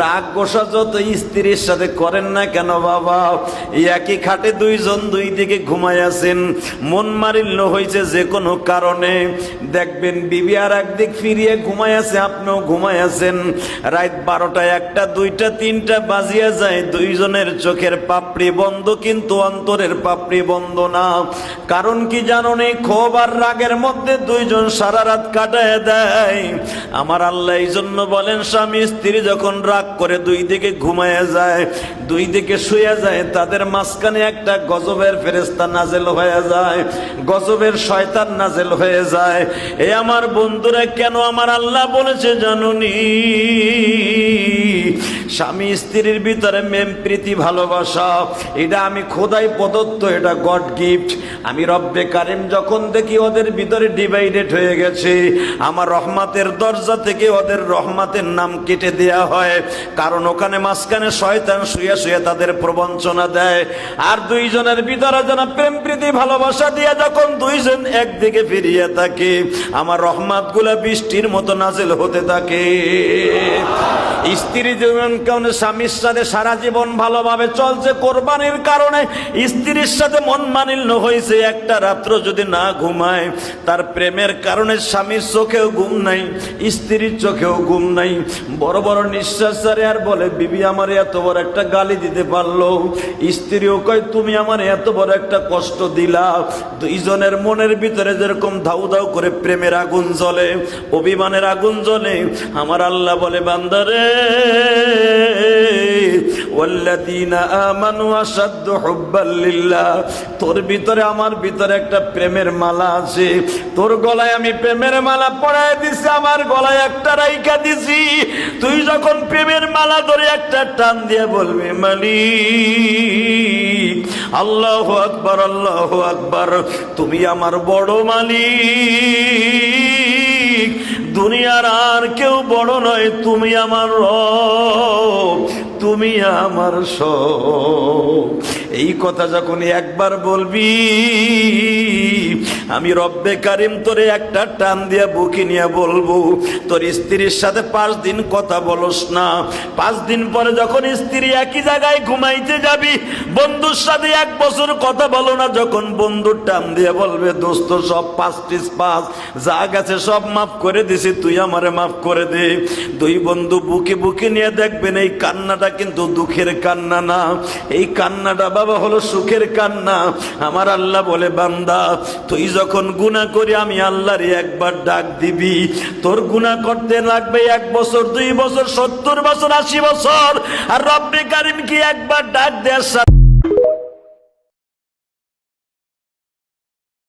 রাগ গোসা যত স্ত্রীর সাথে করেন না কেন বাবা? একই খাটে দুইজন দুই দিকে ঘুমায় আছেন। মন মারিল্য হয়েছে যে কোনো কারণে। দেখবেন বিবি আর একদিক ফিরিয়ে ঘুমায় আছে, আপনিও ঘুমায় আছেন। রাত বারোটা একটা, দুইটা, তিনটা বাজিয়া যায়, দুইজনের চোখের পাপড়ি বন্ধ, কিন্তু অন্তরের পাপড়ি বন্ধ না। কারণ কি জানো নেই ক্ষোভ আর রাগের মধ্যে দুইজন সারা রাত কাটায় দেয়। আমার আল্লাহ এই জন্য বলেন, স্বামী, স্ত্রী যখন রাগ করে দুই দিকে ঘুমায় যায়, দুই দিকে শুয়ে যায়, তাদের মাঝখানে একটা গজবের ফেরেস্তা নাজেল হয়ে যায়, গজবের শয়তান নাজেল হয়ে যায়। এ আমার বন্ধুরা, কেন আমার আল্লাহ বলেছে জানুনি? স্বামী স্ত্রীর ভিতরে মেম প্রীতি, ভালোবাসা, এটা আমি খোদাই প্রদত্ত, এটা গড গিফট। আমি রব্বে কারিম যখন দেখি ওদের ভিতরে ডিভাইডেড হয়ে গেছে, আমার রহমাতের দরজা থেকে ওদের রহমাতের নাম কেটে দেয়া হয়। কারণ ওখানে মাঝখানে শয়তান শুয়ে শুয়ে তাদের প্রবঞ্চনা দেয়। আর দুইজনের ভিতরে যেন প্রেম, প্রীতি, ভালোবাসা দিয়ে যখন দুইজন একদিকে ফিরিয়ে থাকে, আমার রহমাতগুলা বৃষ্টির মতো নাজেল হতে থাকে। স্ত্রী কারণে স্বামীর সাথে সারা জীবন ভালোভাবে চলছে কোরবানির কারণে স্ত্রীর সাথে মন মানিল্য হয়েছে। একটা রাত্র যদি না ঘুমায়, তার প্রেমের কারণে স্বামীর চোখেও ঘুম নাই, স্ত্রীর চোখেও ঘুম নাই। বড় বড় নিঃশ্বাস ছাড়ে আর বলে, বিবি, আমার এত বড় একটা গালি দিতে পারল। স্ত্রীও কয়, তুমি আমার এত বড় একটা কষ্ট দিলা। দুইজনের মনের ভিতরে যেরকম ধাউ ধাউ করে প্রেমের আগুন জ্বলে, অভিমানের আগুন জ্বলে। আমার আল্লাহ বলে বান্দারে ওয়াল্লাযীনা আমানু আশাদ্দু হুব্বাল লিল্লাহ। তোর ভিতরে আমার ভিতরে একটা প্রেমের মালা আছে। তোর গলায় আমি প্রেমের মালা পরায় দিছি, আমার গলায় একটা রাইকা দিছি। তুই যখন প্রেমের মালা ধরে একটা টান দিয়ে বলবি, মালিক, আল্লাহ আকবার আল্লাহ আকবার, তুমি আমার বড় মালিক। দুনিয়ার আর কেউ বড় নয় তুমি আমার রব। তুমি আমার এই কথা যখন একবার বলবি, আমি রব্বে কারিম তোরে একটা টান দিয়া বুকি নিয়ে বলব, তোর স্ত্রীর সাথে পাঁচ দিন কথা বলস না। পাঁচ দিন পরে যখন স্ত্রী একই জায়গায় ঘুমাইতে যাবি, বন্ধুর সাথে এক বছর কথা বলো না, যখন বন্ধুর টান দিয়ে বলবে, দোস্ত, সব পাঁচ টিস পাঁচ, যা গেছে সব মাফ করে দিছি, তুই আমারে মাফ করে দে। দুই বন্ধু বুকে বুকে নিয়ে দেখবেন এই কান্নাটা কিন্তু দুঃখের কান্না না। এই কান্নাটা বাবা হলো সুখের কান্না। আমার আল্লাহ বলে, বান্দা, তুই যখন গুণা করি আমি আল্লাহরে একবার ডাক দিবি। তোর গুণা করতে লাগবে এক বছর, দুই বছর, সত্তর বছর, আশি বছর। আর রব্বে কারিম কি একবার ডাক দেওয়ার সাথে